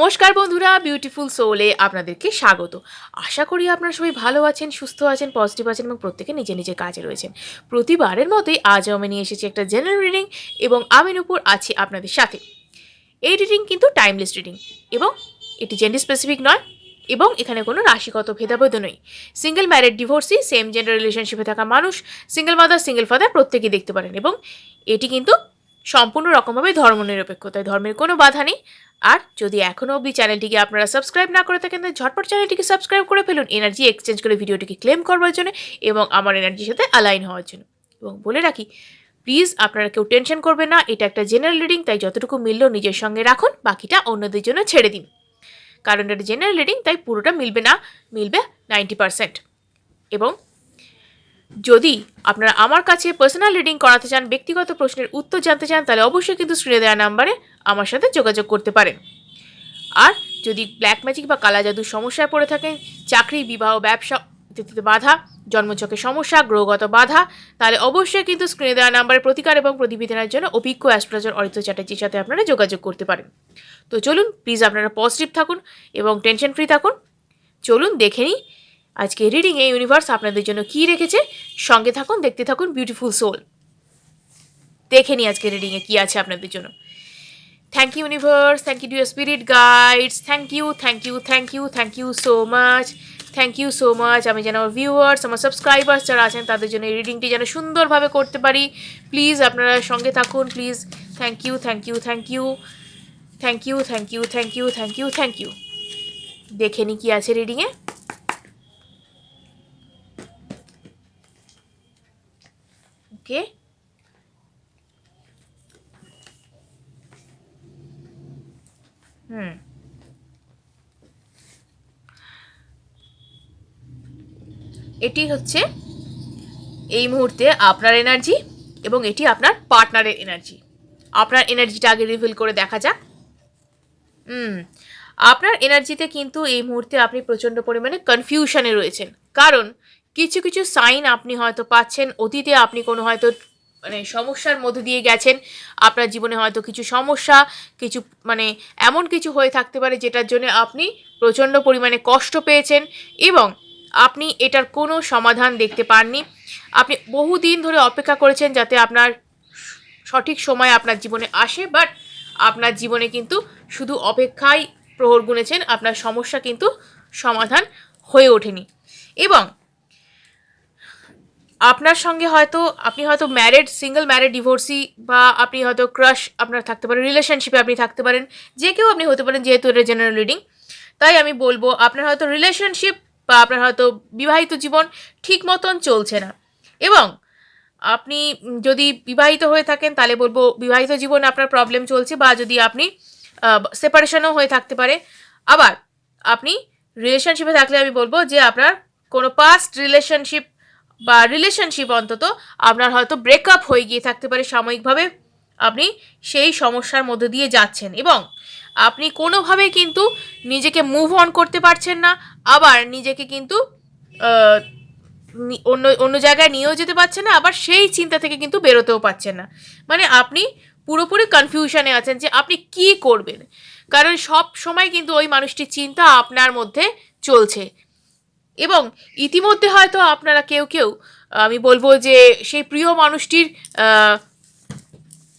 নমস্কার বন্ধুরা বিউটিফুল সোলে আপনাদেরকে স্বাগত। আশা করি আপনারা সবাই ভালো আছেন, সুস্থ আছেন পজিটিভ আছেন এবং প্রত্যেকে নিজে নিজে কাজে রয়েছেন। প্রতিবারের মতোই আজও আমি নিয়ে এসেছি একটা জেনারেল রিডিং এবং আমি নূপুর আছি আপনাদের সাথে। এই রিডিং কিন্তু টাইমলেস রিডিং এবং এটি জেন্ডার স্পেসিফিক নয় এবং এখানে কোনো রাশিগত ভেদাভেদ নেই single married divorcee same gender রিলেশনশিপে থাকা মানুষ সিঙ্গেল মাদার সিঙ্গেল ফাদার প্রত্যেকেই দেখতে পারেন এবং এটি কিন্তু সম্পূর্ণ রকমভাবে ধর্মনিরপেক্ষ, তাই ধর্মের কোনো বাধা নেই। আর যদি এখনও অবধি চ্যানেলটিকে আপনারা সাবস্ক্রাইব না করে থাকেন, তাহলে ঝটপট চ্যানেলটিকে সাবস্ক্রাইব করে ফেলুন। এনার্জি এক্সচেঞ্জ করে ভিডিওটিকে ক্লেম করবার জন্য এবং আমার এনার্জির সাথে অ্যালাইন হওয়ার জন্য। এবং বলে রাখি প্লিজ আপনারা কেউ টেনশন করবেন না, এটা একটা জেনারেল রিডিং তাই যতটুকু মিলল নিজের সঙ্গে রাখুন, বাকিটা অন্যদের জন্য ছেড়ে দিন। কারণ এটা জেনারেল রিডিং তাই পুরোটা মিলবে না, মিলবে নাইনটি পারসেন্ট এবং যদি আপনারা আমার কাছে পার্সোনাল রিডিং করাতে চান, ব্যক্তিগত প্রশ্নের উত্তর জানতে চান, তাহলে অবশ্যই কিন্তু স্ক্রিনে দেওয়া নাম্বারে আমার সাথে যোগাযোগ করতে পারেন। আর যদি ব্ল্যাক ম্যাজিক বা কালা জাদুর সমস্যায় পড়ে থাকেন, চাকরি, বিবাহ, ব্যবসা ইত্যাদিতে বাধা, জন্মচকে সমস্যা, গ্রহগত বাধা, তাহলে অবশ্যই কিন্তু স্ক্রিনে দেওয়া নাম্বারে প্রতিকার এবং প্রতিবেদনের জন্য অভিজ্ঞ অ্যাস্ট্রোলজার অরিত্র চ্যাটার্জির সাথে আপনারা যোগাযোগ করতে পারেন। তো চলুন প্লিজ আপনারা পজিটিভ থাকুন এবং টেনশন ফ্রি থাকুন। চলুন, দেখে নিই আজকে রিডিংয়ে ইউনিভার্স আপনাদের জন্য কী রেখেছে? সঙ্গে থাকুন, দেখতে থাকুন বিউটিফুল সোল দেখে নিই আজকে রিডিংয়ে কী আছে আপনাদের জন্য। Thank you universe thank you dear spirit guides thank you thank you thank you thank you so much thank you so much আমি যেন আমার ভিউয়ার্স আমার সাবস্ক্রাইবার্স যারা আছেন, তাদের জন্য এই রিডিংটি যেন সুন্দরভাবে করতে পারি। প্লিজ আপনারা সঙ্গে থাকুন please thank you thank you thank you thank you thank you thank you thank you thank you দেখে নি কি আছে রিডিংয়ে ওকে? হুম। এটি হচ্ছে এই মুহূর্তে আপনার এনার্জি এবং এটি আপনার পার্টনারের এনার্জি। আপনার এনার্জিটা আগে রিভিল করে দেখা যাক। হুম। আপনার এনার্জিতে কিন্তু এই মুহূর্তে আপনি প্রচণ্ড পরিমাণে কনফিউশনে রয়েছেন। কারণ কিছু কিছু সাইন আপনি হয়তো পাচ্ছেন, অতীতে আপনি কোনো হয়তো মানে সমস্যার মধ্যে দিয়ে গেছেন, আপনার জীবনে হয়তো কিছু সমস্যা, কিছু মানে এমন কিছু হয়ে থাকতে পারে যেটার জন্য আপনি প্রচণ্ড পরিমাণে কষ্ট পেয়েছেন এবং আপনি এটার কোনো সমাধান দেখতে পাননি। আপনি বহুদিন ধরে অপেক্ষা করেছেন যাতে আপনার সঠিক সময় আপনার জীবনে আসে বাট আপনার জীবনে কিন্তু শুধু অপেক্ষায় প্রহর গুনেছেন, আপনার সমস্যা কিন্তু সমাধান হয়ে ওঠেনি। এবং আপনার সঙ্গে হয়তো, আপনি হয়তো ম্যারেড সিঙ্গেল ম্যারেড ডিভোর্সি বা আপনি হয়তো ক্রাশ আপনার থাকতে পারেন রিলেশনশিপে আপনি থাকতে পারেন, যে কেউ আপনি হতে পারেন যেহেতু এটা জেনারেল রিডিং তাই আমি বলব, আপনার হয়তো রিলেশনশিপ বা আপনার হয়তো বিবাহিত জীবন ঠিক মতন চলছে না। এবং আপনি যদি বিবাহিত হয়ে থাকেন, তাহলে বলব বিবাহিত জীবনে আপনার প্রবলেম চলছে, বা যদি আপনি সেপারেশনও হয়ে থাকতে পারে। আবার আপনি রিলেশনশিপে থাকলে আমি বলব যে আপনার কোনো পাস্ট রিলেশনশিপ বা রিলেশনশিপ অন্তত আপনার হয়তো ব্রেকআপ হয়ে গিয়ে থাকতে পারে সাময়িকভাবে। আপনি সেই সমস্যার মধ্যে দিয়ে যাচ্ছেন এবং আপনি কোনোভাবে কিন্তু নিজেকে মুভ অন করতে পারছেন না, আবার নিজেকে কিন্তু অন্য অন্য জায়গায় নিয়েও যেতে পারছেন না, আবার সেই চিন্তা থেকে কিন্তু বেরোতেও পারছেন না। মানে আপনি পুরোপুরি কনফিউশনে আছেন যে আপনি কি করবেন? কারণ সব সময় কিন্তু ওই মানুষটির চিন্তা আপনার মধ্যে চলছে। এবং ইতিমধ্যে হয়তো আপনারা কেউ কেউ, আমি বলব যে সেই প্রিয় মানুষটির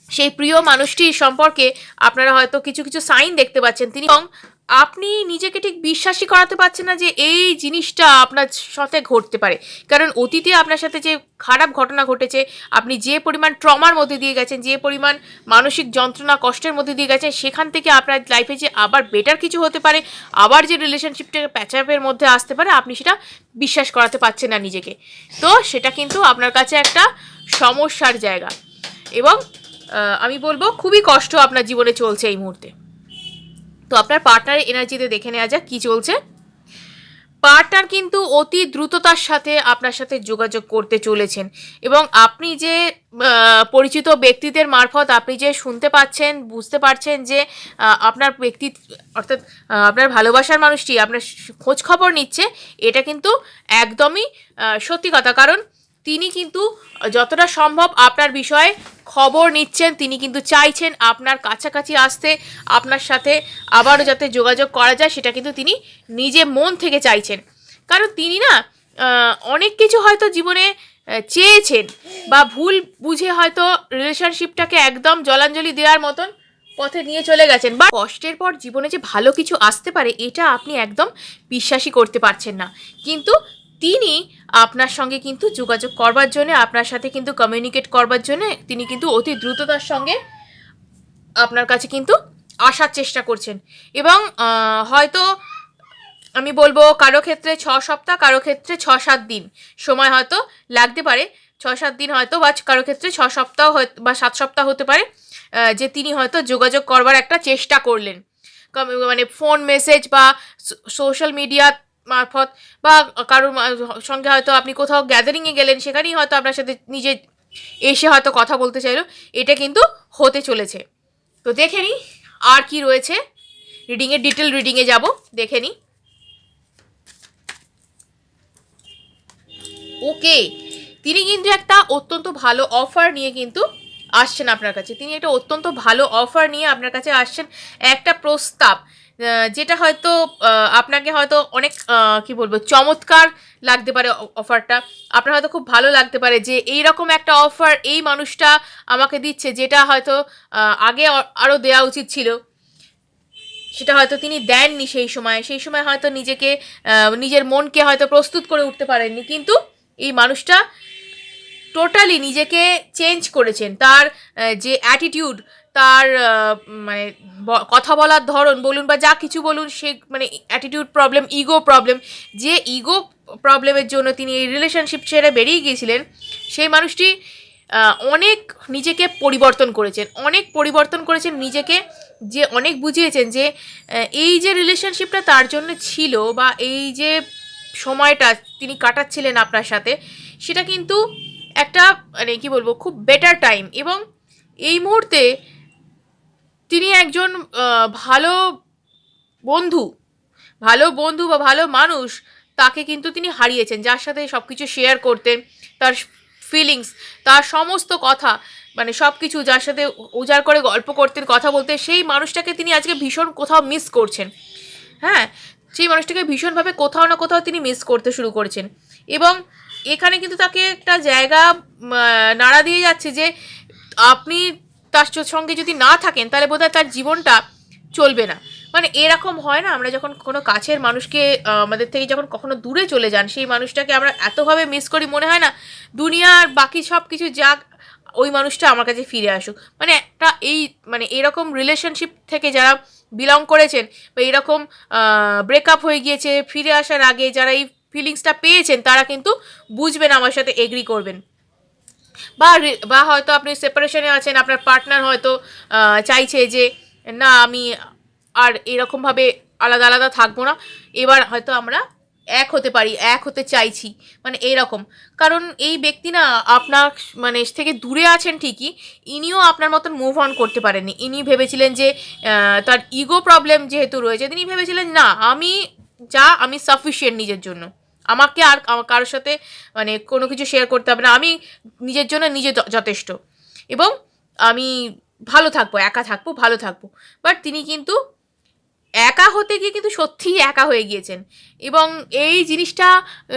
সেই প্রিয় মানুষটির সম্পর্কে আপনারা হয়তো কিছু কিছু সাইন দেখতে পাচ্ছেন। তিনি এবং আপনি নিজেকে ঠিক বিশ্বাসই করাতে পারছেন না যে এই জিনিসটা আপনার সাথে ঘটতে পারে। কারণ অতীতে আপনার সাথে যে খারাপ ঘটনা ঘটেছে, আপনি যে পরিমাণ ট্রমার মধ্যে দিয়ে গেছেন, যে পরিমাণ মানসিক যন্ত্রণা কষ্টের মধ্যে দিয়ে গেছেন, সেখান থেকে আপনার লাইফে যে আবার বেটার কিছু হতে পারে, আবার যে রিলেশনশিপটা প্যাচাপের মধ্যে আসতে পারে, আপনি সেটা বিশ্বাস করাতে পারছেন না নিজেকে। তো সেটা কিন্তু আপনার কাছে একটা সমস্যার জায়গা। এবং আমি বলব খুবই কষ্ট আপনার জীবনে চলছে এই মুহূর্তে। তো আপনার পার্টনারের এনার্জিতে দেখে নেওয়া যাক কী চলছে। পার্টনার কিন্তু অতি দ্রুততার সাথে আপনার সাথে যোগাযোগ করতে চলেছেন এবং আপনি যে পরিচিত ব্যক্তিদের মারফত আপনি যে শুনতে পাচ্ছেন, বুঝতে পারছেন যে আপনার ব্যক্তি, অর্থাৎ আপনার ভালোবাসার মানুষটি আপনার খোঁজ খবর নিচ্ছে, এটা কিন্তু একদমই সত্যি কথা। কারণ তিনি কিন্তু, যতটা সম্ভব আপনার বিষয়ে খবর নিচ্ছেন, তিনি কিন্তু চাইছেন আপনার কাছাকাছি আসতে, আপনার সাথে আবারও যাতে যোগাযোগ করা যায়, সেটা কিন্তু তিনি নিজে মন থেকে চাইছেন। কারণ তিনি না অনেক কিছু হয়তো জীবনে চেয়েছেন বা ভুল বুঝে হয়তো রিলেশনশিপটাকে একদম জলাঞ্জলি দেওয়ার মতন পথে নিয়ে চলে গেছেন বা কষ্টের পর জীবনে যে ভালো কিছু আসতে পারে, এটা আপনি একদম বিশ্বাসই করতে পারছেন না। কিন্তু তিনি আপনার সঙ্গে কিন্তু যোগাযোগ করবার জন্য, আপনার সাথে কিন্তু কমিউনিকেট করবার জন্য তিনি কিন্তু অতি দ্রুততার সঙ্গে আপনার কাছে কিন্তু আসার চেষ্টা করছেন। এবং হয়তো আমি বলব কারও ক্ষেত্রে ছ সপ্তাহ, কারও ক্ষেত্রে ছ সাত দিন। সময় হয়তো লাগতে পারে। ছ সাত দিন হয়তো বা কারও ক্ষেত্রে ছ সপ্তাহ বা সাত সপ্তাহ হতে পারে যে তিনি হয়তো যোগাযোগ করবার একটা চেষ্টা করলেন। মানে ফোন মেসেজ বা সোশ্যাল মিডিয়া মারফত বা কারোর সঙ্গে হয়তো আপনি কোথাও গ্যাদারিংয়ে গেলেন, সেখানেই হয়তো আপনার সাথে নিজে এসে হয়তো কথা বলতে চাইলো। এটা কিন্তু হতে চলেছে। তো দেখে নিই আর কি রয়েছে। রিডিংয়ের ডিটেল রিডিংয়ে যাব। দেখে নিই ওকে তিনি কিন্তু একটা অত্যন্ত ভালো অফার নিয়ে কিন্তু আসছেন আপনার কাছে। তিনি একটা অত্যন্ত ভালো অফার নিয়ে আপনার কাছে আসছেন। একটা প্রস্তাব। যেটা হয়তো আপনাকে হয়তো অনেক কি বলব, চমৎকার লাগতে পারে অফারটা। আপনার হয়তো খুব ভালো লাগতে পারে যে এই রকম একটা অফার এই মানুষটা আমাকে দিচ্ছে যেটা হয়তো আগে আরও দেওয়া উচিত ছিল। সেটা হয়তো তিনি দেননি সেই সময়। সেই সময় হয়তো নিজেকে নিজের মনকে হয়তো প্রস্তুত করে উঠতে পারেননি। কিন্তু এই মানুষটা টোটালি নিজেকে চেঞ্জ করেছেন। তার যে অ্যাটিটিউড তার মানে কথা বলার ধরন বলুন বা যা কিছু বলুন, সে মানে অ্যাটিটিউড প্রবলেম ইগো প্রবলেম যে ইগো প্রবলেমের জন্য তিনি এই রিলেশনশিপ ছেড়ে বেরিয়ে গিয়েছিলেন, সেই মানুষটি অনেক নিজেকে পরিবর্তন করেছেন, অনেক পরিবর্তন করেছেন নিজেকে, যে অনেক বুঝিয়েছেন যে এই যে রিলেশনশিপটা তার জন্য ছিল বা এই যে সময়টা তিনি কাটাচ্ছিলেন আপনার সাথে, সেটা কিন্তু একটা মানে কি বলব, খুব বেটার টাইম এবং এই মুহূর্তে তিনি একজন ভালো বন্ধু ভালো বন্ধু বা ভালো মানুষ, তাকে কিন্তু তিনি হারিয়েছেন, যার সাথে সব কিছু শেয়ার করতেন তার ফিলিংস তার সমস্ত কথা মানে সব কিছু যার সাথে উজাড় করে গল্প করতেন কথা বলতে, সেই মানুষটাকে তিনি আজকে ভীষণ কোথাও মিস করছেন। হ্যাঁ সেই মানুষটাকে ভীষণভাবে কোথাও না কোথাও তিনি মিস করতে শুরু করেছেন। এবং এখানে কিন্তু তাকে একটা জায়গা নাড়া দিয়ে যাচ্ছে যে, আপনি তার সঙ্গে যদি না থাকেন, তাহলে বোধহয় তার জীবনটা চলবে না। মানে এরকম হয় না, আমরা যখন কোনো কাছের মানুষকে আমাদের থেকে যখন কখনো দূরে চলে যান, সেই মানুষটাকে আমরা এতভাবে মিস করি, মনে হয় না দুনিয়ার বাকি সব কিছু যাক, ওই মানুষটা আমার কাছে ফিরে আসুক। মানে একটা এই মানে এরকম রিলেশনশিপ থেকে যারা বিলং করেছেন, বা এরকম ব্রেকআপ হয়ে গিয়েছে, ফিরে আসার আগে যারা এই ফিলিংসটা পেয়েছেন, তারা কিন্তু বুঝবেন, আমার সাথে এগ্রি করবেন। বা বা হয়তো আপনি সেপারেশনে আছেন, আপনার পার্টনার হয়তো চাইছে যে, না, আমি আর এরকমভাবে আলাদা আলাদা থাকব না। এবার হয়তো আমরা এক হতে পারি, এক হতে চাইছি মানে এইরকম কারণ এই ব্যক্তি না, আপনার মানে থেকে দূরে আছেন ঠিকই, ইনিও আপনার মতন মুভ অন করতে পারেননি। ইনি ভেবেছিলেন যে তার ইগো প্রবলেম যেহেতু রয়েছে, তিনি ভেবেছিলেন, না, আমি যা, আমি সাফিসিয়েন্ট নিজের জন্য। আমাকে আর কারোর সাথে মানে কোনো কিছু শেয়ার করতে হবে না। আমি নিজের জন্য নিজে যথেষ্ট। এবং আমি ভালো থাকব, একা থাকব, ভালো থাকব। বাট তিনি কিন্তু একা হতে গিয়ে কিন্তু সত্যিই একা হয়ে গিয়েছেন। এবং এই জিনিসটা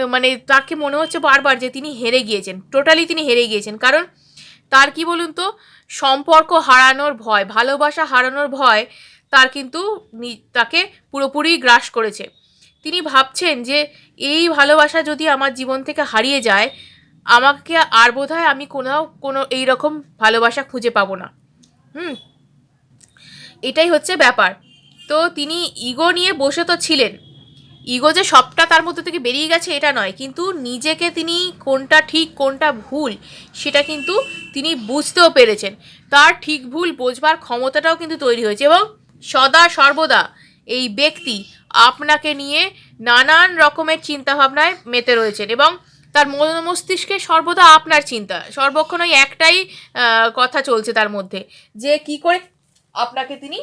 মানে তাকে মনে হচ্ছে বারবার যে তিনি হেরে গিয়েছেন। টোটালি তিনি হেরে গিয়েছেন। কারণ তার কি বলুন তো, সম্পর্ক হারানোর ভয়, ভালোবাসা হারানোর ভয় তার কিন্তু তাকে পুরোপুরি গ্রাস করেছে। তিনি ভাবছেন যে এই ভালোবাসা যদি আমার জীবন থেকে হারিয়ে যায়, আমাকে আর বোধ হয় আমি কোথাও কোনো এই রকম ভালোবাসা খুঁজে পাবো না। হুম, এটাই হচ্ছে ব্যাপার। তো তিনি ইগো নিয়ে বসে তো ছিলেন। ইগো যে সবটা তার মধ্যে থেকে বেরিয়ে গেছে এটা নয়, কিন্তু নিজেকে তিনি কোনটা ঠিক, কোনটা ভুল, সেটা কিন্তু তিনি বুঝতেও পেরেছেন। তার ঠিক ভুল বোঝবার ক্ষমতাটাও কিন্তু তৈরি হয়েছে এবং সদা সর্বদা এই ব্যক্তি আপনাকে নিয়ে নানান রকমের চিন্তাভাবনায় মেতে রয়েছেন এবং তার মন মস্তিষ্কে সর্বদা আপনার চিন্তা সর্বক্ষণ ওই একটাই কথা চলছে তার মধ্যে, যে কি করে আপনাকে তিনি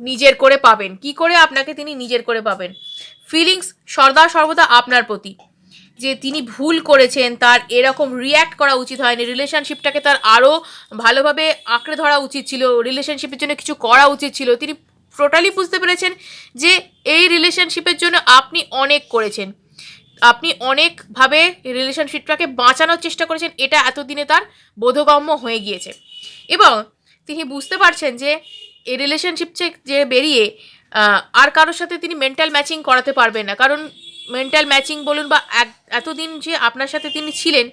নিজের করে পাবেন, কি করে আপনাকে তিনি নিজের করে পাবেন। ফিলিংস সর্দা সর্বদা আপনার প্রতি। যে তিনি ভুল করেছেন, তার এরকম রিয়্যাক্ট করা উচিত হয়নি রিলেশনশিপটাকে তার আরও ভালোভাবে আঁকড়ে ধরা উচিত ছিল রিলেশনশিপের জন্য কিছু করা উচিত ছিল, তিনি টোটালি বুঝতে পেরেছেন যে এই রিলেশনশিপের জন্য আপনি অনেক করেছেন। আপনি অনেকভাবে রিলেশনশিপটাকে বাঁচানোর চেষ্টা করেছেন, এটা এতদিনে তার বোধগম্য হয়ে গিয়েছে। এবং তিনি বুঝতে পারছেন যে এই রিলেশনশিপ যে বেরিয়ে আর কারোর সাথে তিনি মেন্টাল ম্যাচিং করাতে পারবেন না। কারণ মেন্টাল ম্যাচিং বলুন বা এতদিন যে আপনার সাথে তিনি ছিলেন,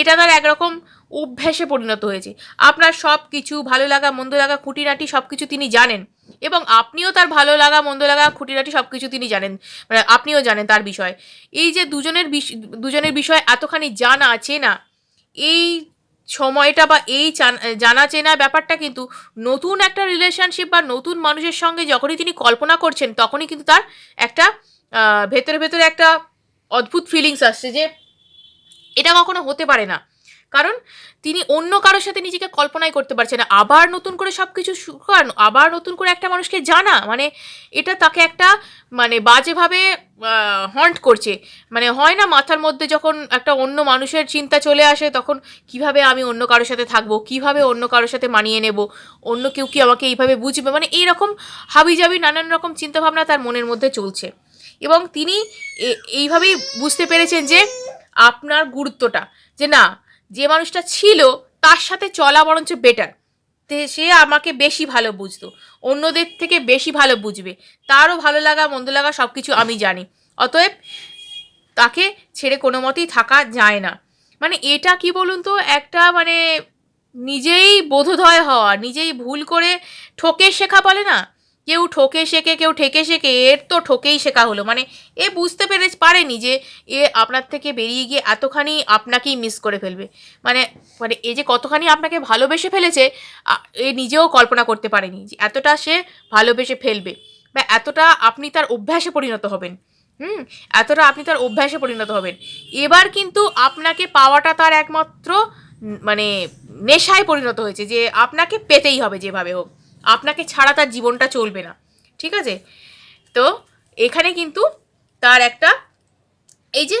এটা তার একরকম অভ্যাসে পরিণত হয়েছে। আপনার সব কিছু ভালো লাগা, মন্দ লাগা, খুঁটিনাটি সব কিছু তিনি জানেন। এবং আপনিও তার ভালো লাগা, মন্দ লাগা, খুঁটিনাটি সব কিছু তিনি জানেন। মানে আপনিও জানেন তার বিষয়। এই যে দুজনের বিষ- দুজনের বিষয় এতখানি জানা চেনা এই সময়টা বা এই জানা চেনা ব্যাপারটা কিন্তু নতুন একটা রিলেশনশিপ বা নতুন মানুষের সঙ্গে যখনই তিনি কল্পনা করছেন, তখনই কিন্তু তার একটা ভেতরে ভেতরে একটা অদ্ভুত ফিলিংস আসছে যে এটা কখনো হতে পারে না। কারণ তিনি অন্য কারোর সাথে নিজেকে কল্পনাই করতে পারছে না। আবার নতুন করে সব কিছু শুরু করানো আবার নতুন করে একটা মানুষকে জানা মানে এটা তাকে একটা মানে বাজেভাবে হন্ট করছে। মানে হয় না মাথার মধ্যে যখন একটা অন্য মানুষের চিন্তা চলে আসে তখন কীভাবে আমি অন্য কারোর সাথে থাকব, কীভাবে অন্য কারোর সাথে মানিয়ে নেব, অন্য কেউ কি আমাকে এইভাবে বুঝবে? মানে এইরকম হাবিজাবি নানান রকম চিন্তাভাবনা তার মনের মধ্যে চলছে। এবং তিনি এইভাবেই বুঝতে পেরেছেন যে আপনার গুরুত্বটা, যে না যে মানুষটা ছিল, তার সাথে চলা বরঞ্চ বেটার সে আমাকে বেশি ভালো বুঝতো, অন্যদের থেকে বেশি ভালো বুঝবে। তারও ভালো লাগা, মন্দ লাগা সব কিছু আমি জানি। অতএব, তাকে ছেড়ে কোনো মতেই থাকা যায় না। মানে এটা কি বলুন তো, একটা মানে নিজেই বোধোদয় হওয়া, নিজেই ভুল করে ঠকে শেখা বলে না? কেউ ঠকে শেখে, কেউ ঠেকে শেখে, এর তো ঠকেই শেখা হলো। মানে এ বুঝতে পেরে পারেনি যে এ আপনার থেকে বেরিয়ে গিয়ে এতখানি আপনাকেই মিস করে ফেলবে। মানে মানে এ যে কতখানি আপনাকে ভালোবেসে ফেলেছে এ নিজেও কল্পনা করতে পারেনি যে এতটা সে ভালোবেসে ফেলবে। বা এতটা আপনি তার অভ্যাসে পরিণত হবেন। হুম? এতটা আপনি তার অভ্যাসে পরিণত হবেন। এবার কিন্তু আপনাকে পাওয়াটা তার একমাত্র মানে নেশায় পরিণত হয়েছে যে আপনাকে পেতেই হবে যেভাবে হোক। আপনাকে ছাড়া তার জীবনটা চলবে না। ঠিক আছে? তো এখানে কিন্তু তার একটা এই যে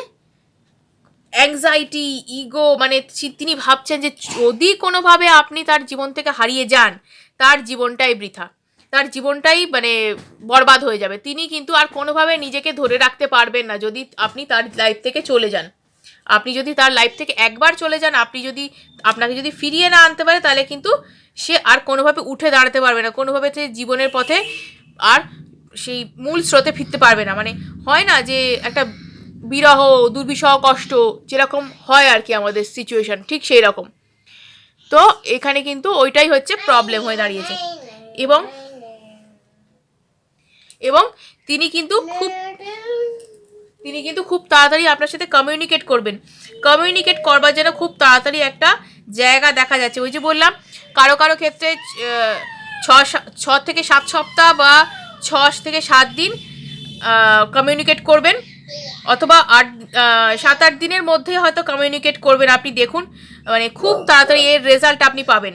অ্যাংজাইটি ইগো মানে তিনি ভাবছেন যে যদি কোনোভাবে আপনি তার জীবন থেকে হারিয়ে যান, তার জীবনটাই বৃথা। তার জীবনটাই মানে বরবাদ হয়ে যাবে। তিনি কিন্তু আর কোনোভাবে নিজেকে ধরে রাখতে পারবেন না যদি আপনি তার লাইফ থেকে চলে যান। আপনি যদি তার লাইফ থেকে একবার চলে যান, আপনি যদি, আপনাকে যদি ফিরিয়ে না আনতে পারে, তাহলে কিন্তু সে আর কোনোভাবে উঠে দাঁড়াতে পারবে না, কোনোভাবে সে জীবনের পথে আর সেই মূল স্রোতে ফিরতে পারবে না। মানে হয় না যে একটা বিরহ, দুর্বিষহ কষ্ট যেরকম হয় আর কি আমাদের সিচুয়েশন ঠিক সেই রকম। তো এখানে কিন্তু ওইটাই হচ্ছে প্রবলেম হয়ে দাঁড়িয়েছে। এবং এবং তিনি কিন্তু খুব তিনি কিন্তু খুব তাড়াতাড়ি আপনার সাথে কমিউনিকেট করবেন। কমিউনিকেট করবার জন্য খুব তাড়াতাড়ি একটা জায়গা দেখা যাচ্ছে। ওই যে বললাম, কারও কারও ক্ষেত্রে ছ ছ থেকে সাত সপ্তাহ বা ছ থেকে সাত দিন কমিউনিকেট করবেন। অথবা আট সাত আট দিনের মধ্যে হয়তো কমিউনিকেট করবেন। আপনি দেখুন মানে খুব তাড়াতাড়ি এর রেজাল্ট আপনি পাবেন।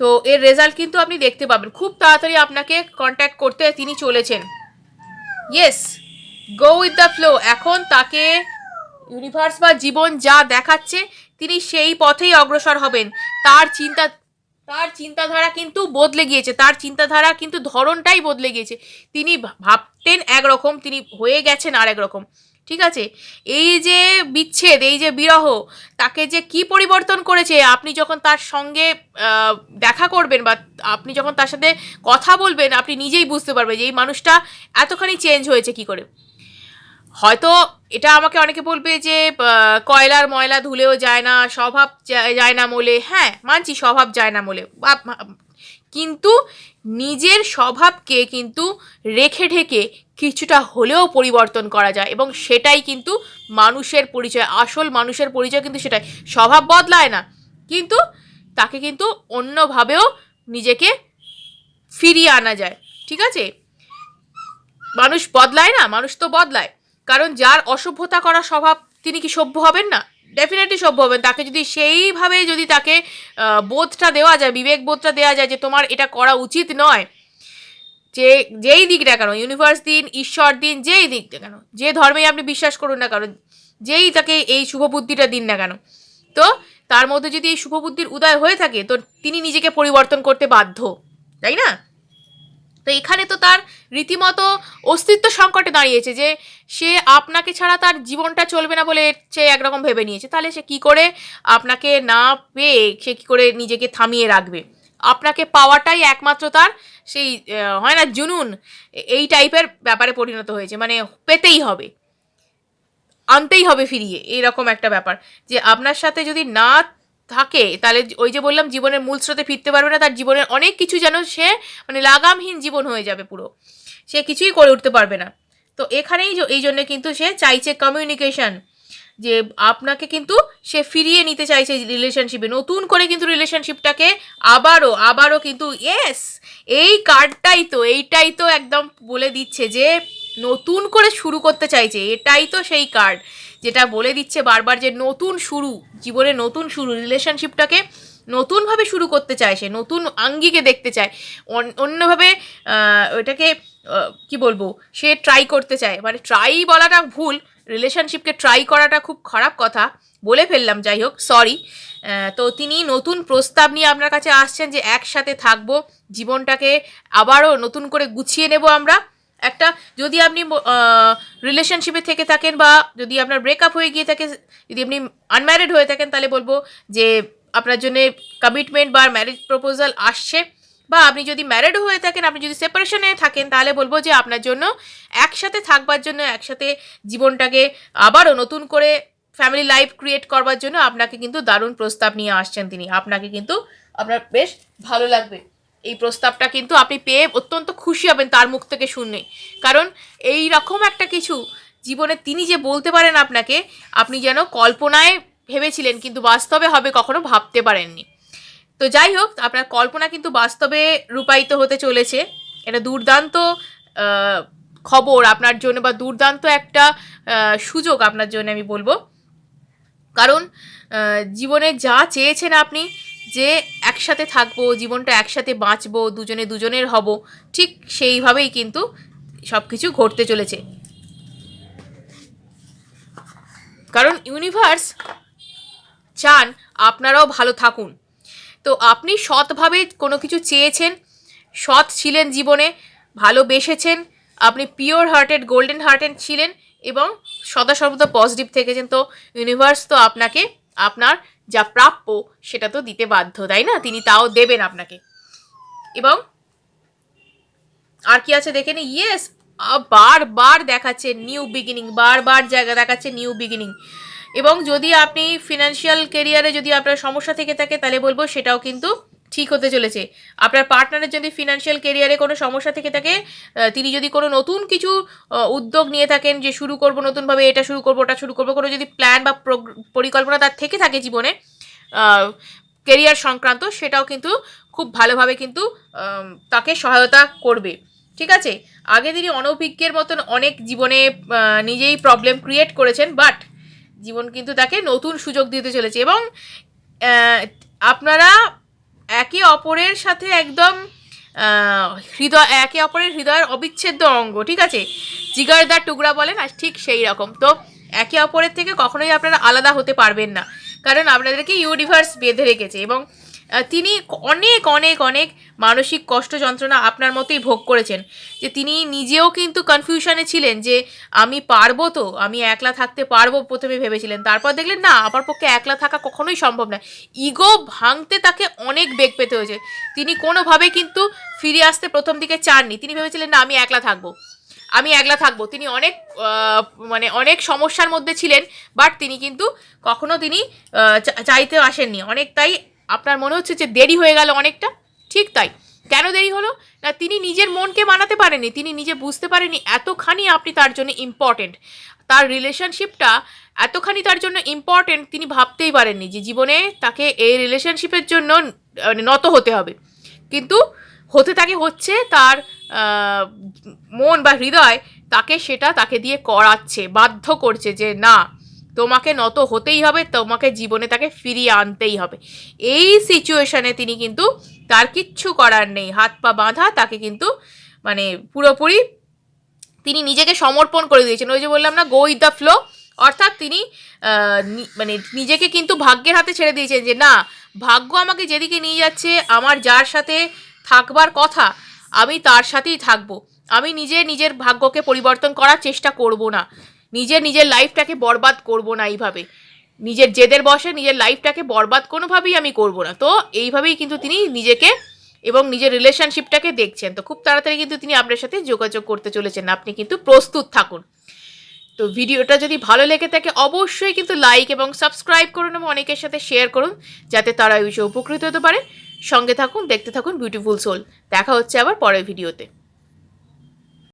তো এর রেজাল্ট কিন্তু আপনি দেখতে পাবেন। খুব তাড়াতাড়ি আপনাকে কন্ট্যাক্ট করতে তিনি চলেছেন। Yes go with the flow এখন তাকে ইউনিভার্স বা জীবন যা দেখাচ্ছে, তিনি সেই পথেই অগ্রসর হবেন। তার চিন্তা, তার চিন্তাধারা কিন্তু বদলে গিয়েছে। তার চিন্তাধারা কিন্তু ধরনটাই বদলে গিয়েছে। তিনি ভাবতেন একরকম, তিনি হয়ে গেছেন আর একরকম ঠিক আছে? এই যে বিচ্ছেদ, এই যে বিরহ, তাকে যে কি পরিবর্তন করেছে? আপনি যখন তার সঙ্গে দেখা করবেন বা আপনি যখন তার সাথে কথা বলবেন, আপনি নিজেই বুঝতে পারবেন যে এই মানুষটা এতখানি চেঞ্জ হয়েছে কি করে। হয়তো এটা আমাকে অনেকে বলবে যে কয়লার ময়লা ধুলেও যায় না, স্বভাব যায় না মোলে। হ্যাঁ মানছি স্বভাব যায় না মোলে। কিন্তু নিজের স্বভাবকে কিন্তু রেখে ঢেকে কিছুটা হলেও পরিবর্তন করা যায় এবং সেটাই কিন্তু মানুষের পরিচয়, আসল মানুষের পরিচয় কিন্তু সেটাই। স্বভাব বদলায় না, কিন্তু তাকে কিন্তু অন্যভাবেও নিজেকে ফিরিয়ে আনা যায়। ঠিক আছে? মানুষ বদলায় না, মানুষ তো বদলায়। কারণ যার অসভ্যতা করা স্বভাব, তিনি কি সভ্য হবেন না? ডেফিনেটলি সভ্য হবেন। তাকে যদি সেইভাবে যদি তাকে বোধটা দেওয়া যায়, বিবেক বোধটা দেওয়া যায় যে তোমার এটা করা উচিত নয়, যে যেই দিকটা কেন ইউনিভার্স দিন, ঈশ্বর দিন, যেই দিকটা কেন, যে ধর্মেই আপনি বিশ্বাস করুন না কারণ যেই তাকে এই শুভ বুদ্ধিটা দিন না কেন, তো তার মধ্যে যদি এই শুভ বুদ্ধির উদয় হয়ে থাকে, তো তিনি নিজেকে পরিবর্তন করতে বাধ্য, তাই না? তো এখানে তো তার রীতিমতো অস্তিত্ব সংকটে দাঁড়িয়েছে যে সে আপনাকে ছাড়া তার জীবনটা চলবে না বলে সে একরকম ভেবে নিয়েছে। তাহলে সে কি করে আপনাকে না পেয়ে সে কি করে নিজেকে থামিয়ে রাখবে? আপনাকে পাওয়াটাই একমাত্র তার সেই হয় না, জুনুন এই টাইপের ব্যাপারে পরিণত হয়েছে। মানে পেতেই হবে, আনতেই হবে ফিরিয়ে। এইরকম একটা ব্যাপার যে আপনার সাথে যদি না থাকে। তাহলে ওই যে বললাম, জীবনের মূল স্রোতে ফিরতে পারবে না, তার জীবনের অনেক কিছু যেন সে মানে লাগামহীন জীবন হয়ে যাবে পুরো। সে কিছুই করে উঠতে পারবে না। তো এখানেই এই জন্য কিন্তু সে চাইছে কমিউনিকেশন যে আপনাকে কিন্তু সে ফিরিয়ে নিতে চাইছে রিলেশনশিপে নতুন করে কিন্তু রিলেশনশিপটাকে আবারও আবারও কিন্তু ইয়েস এই কার্ডটাই তো, এইটাই তো একদম বলে দিচ্ছে যে, নতুন করে শুরু করতে চাইছে। এটাই তো সেই কার্ড যেটা বলে দিচ্ছে বারবার যে নতুন শুরু, জীবনে নতুন শুরু রিলেশনশিপটাকে নতুনভাবে শুরু করতে চায় সে, নতুন আঙ্গিকে দেখতে চায়। অন- অন্যভাবে ওটাকে কি বলব, সে ট্রাই করতে চায়। মানে ট্রাই বলাটা ভুল রিলেশনশিপকে ট্রাই করাটা খুব খারাপ কথা, বলে ফেললাম, যাই হোক সরি তো তিনি নতুন প্রস্তাব নিয়ে আপনার কাছে আসছেন যে একসাথে থাকব, জীবনটাকে আবারও নতুন করে গুছিয়ে নেব আমরা। একটা, যদি আপনি রিলেশনশিপে থেকে থাকেন বা যদি আপনার ব্রেকআপ হয়ে গিয়ে থাকে, যদি আপনি আনম্যারিড হয়ে থাকেন, তাহলে বলব যে আপনার জন্য কমিটমেন্ট বা ম্যারেজ প্রপোজাল আসছে। বা আপনি যদি ম্যারিড হয়ে থাকেন, আপনি যদি সেপারেশনে থাকেন, তাহলে বলব যে আপনার জন্য একসাথে থাকবার জন্য, একসাথে জীবনটাকে আবারও নতুন করে ফ্যামিলি লাইফ ক্রিয়েট করবার জন্য আপনাকে কিন্তু দারুণ প্রস্তাব নিয়ে আসছেন তিনি। আপনাকে কিন্তু আপনার বেশ ভালো লাগবে। এই প্রস্তাবটা কিন্তু আপনি পেয়ে অত্যন্ত খুশি হবেন তার মুখ থেকে শুনে। কারণ এই রকম একটা কিছু জীবনে তিনি যে বলতে পারেন আপনাকে, আপনি যেন কল্পনায় ভেবেছিলেন কিন্তু বাস্তবে হবে কখনো ভাবতে পারেননি। তো যাই হোক, আপনার কল্পনা কিন্তু বাস্তবে রূপায়িত হতে চলেছে। এটা দুর্দান্ত খবর আপনার জন্য বা দুর্দান্ত একটা সুযোগ আপনার জন্য আমি বলব। কারণ জীবনে যা চেয়েছেন আপনি, যে একসাথে থাকব, জীবনটা একসাথে বাঁচবো, দুজনে দুজনের হব, ঠিক সেইভাবেই কিন্তু সব কিছু ঘটতে চলেছে। কারণ ইউনিভার্স চান আপনারাও ভালো থাকুন। তো আপনি সৎভাবে কোনো কিছু চেয়েছেন, সৎ ছিলেন জীবনে ভালোবেসেছেন আপনি পিওর হার্টেড গোল্ডেন হার্টেড ছিলেন এবং সদা সর্বদা পজিটিভ থেকেছেন, তো ইউনিভার্স তো আপনাকে, আপনার যা প্রাপ্য সেটা তো দিতে বাধ্য, তাই না? তিনি তাও দেবেন আপনাকে। এবং আর কি আছে দেখে নিই? ইয়েস বারবার দেখাচ্ছে নিউ বিগিনিং বারবার জায়গা দেখাচ্ছে নিউ বিগিনিং এবং যদি আপনি ফিনান্সিয়াল কেরিয়ারে যদি আপনার সমস্যা থেকে থাকে, তাহলে বলব সেটাও কিন্তু ঠিক হতে চলেছে। আপনার পার্টনারের যদি ফিনান্সিয়াল কেরিয়ারে কোনো সমস্যা থেকে থাকে তিনি যদি কোনো নতুন কিছু উদ্যোগ নিয়ে থাকেন যে শুরু করব, নতুনভাবে এটা শুরু করব, ওটা শুরু করব, কোনো যদি প্ল্যান বা পরিকল্পনা তার থেকে থাকে জীবনে কেরিয়ার সংক্রান্ত, সেটাও কিন্তু খুব ভালোভাবে কিন্তু তাকে সহায়তা করবে। ঠিক আছে? আগে তিনি অনভিজ্ঞের মতন অনেক জীবনে নিজেই প্রবলেম ক্রিয়েট করেছেন বাট জীবন কিন্তু তাকে নতুন সুযোগ দিতে চলেছে এবং আপনারা একে অপরের সাথে একদম হৃদয়, একে অপরের হৃদয়ের অবিচ্ছেদ্য অঙ্গ, ঠিক আছে? জিগারদার টুকরা বলেন আর ঠিক সেই রকম। তো একে অপরের থেকে কখনোই আপনারা আলাদা হতে পারবেন না। কারণ আপনাদেরকে ইউনিভার্স বেঁধে রেখেছে এবং তিনি অনেক অনেক অনেক মানসিক কষ্ট যন্ত্রণা আপনার মতোই ভোগ করেছেন। যে তিনি নিজেও কিন্তু কনফিউশনে ছিলেন যে আমি পারব তো, আমি একলা থাকতে পারব প্রথমে ভেবেছিলেন। তারপর দেখলেন, না, আমার পক্ষে একলা থাকা কখনোই সম্ভব না। ইগো ভাঙতে তাকে অনেক বেগ পেতে হয়েছে। তিনি কোনোভাবে কিন্তু ফিরে আসতে প্রথম দিকে চাননি। তিনি ভেবেছিলেন, না, আমি একলা থাকব। আমি একলা থাকব। তিনি অনেক মানে অনেক সমস্যার মধ্যে ছিলেন, বাট তিনি কিন্তু কখনো তিনি চাইতে আসেননি। অনেক তাই আপনার মনে হচ্ছে যে দেরি হয়ে গেল অনেকটা? ঠিক তাই। কেন দেরি হলো? না, তিনি নিজের মনকে মানাতে পারেননি, তিনি নিজে বুঝতে পারেননি এতখানি আপনি তার জন্য ইম্পর্টেন্ট তার রিলেশনশিপটা এতখানি তার জন্য ইম্পর্টেন্ট তিনি ভাবতেই পারেননি যে জীবনে তাকে এই রিলেশনশিপের জন্য মানে নত হতে হবে। কিন্তু হতে তাকে হচ্ছে তার মন বা হৃদয় তাকে সেটা তাকে দিয়ে করাচ্ছে, বাধ্য করছে যে না তোমাকে নত হতেই হবে, তোমাকে জীবনে তাকে ফিরিয়ে আনতেই হবে। এই সিচুয়েশনে তিনি কিন্তু তার কিচ্ছু করার নেই, হাত পা বাঁধা তাকে কিন্তু মানে পুরোপুরি তিনি নিজেকে সমর্পণ করে দিয়েছেন। ওই যে বললাম না গো উইথ দ্য ফ্লো অর্থাৎ তিনি মানে নিজেকে কিন্তু ভাগ্যের হাতে ছেড়ে দিয়েছেন যে, না, ভাগ্য আমাকে যেদিকে নিয়ে যাচ্ছে, আমার যার সাথে থাকবার কথা, আমি তার সাথেই থাকব। আমি নিজে নিজের ভাগ্যকে পরিবর্তন করার চেষ্টা করব না। নিজের নিজের লাইফটাকে বরবাদ করব না এইভাবে। নিজের জেদের বসে নিজের লাইফটাকে বরবাদ কোনোভাবেই আমি করব না। তো এইভাবেই কিন্তু তিনি নিজেকে এবং নিজের রিলেশনশিপটাকে দেখছেন। তো খুব তাড়াতাড়ি কিন্তু তিনি আপনার সাথে যোগাযোগ করতে চলেছেন। আপনি কিন্তু প্রস্তুত থাকুন। তো ভিডিওটা যদি ভালো লেগে থাকে, অবশ্যই কিন্তু লাইক এবং সাবস্ক্রাইব করুন এবং অনেকের সাথে শেয়ার করুন, যাতে তারা এই বিষয়ে উপকৃত হতে পারে। সঙ্গে থাকুন, দেখতে থাকুন বিউটিফুল সোল দেখা হচ্ছে আবার পরের ভিডিওতে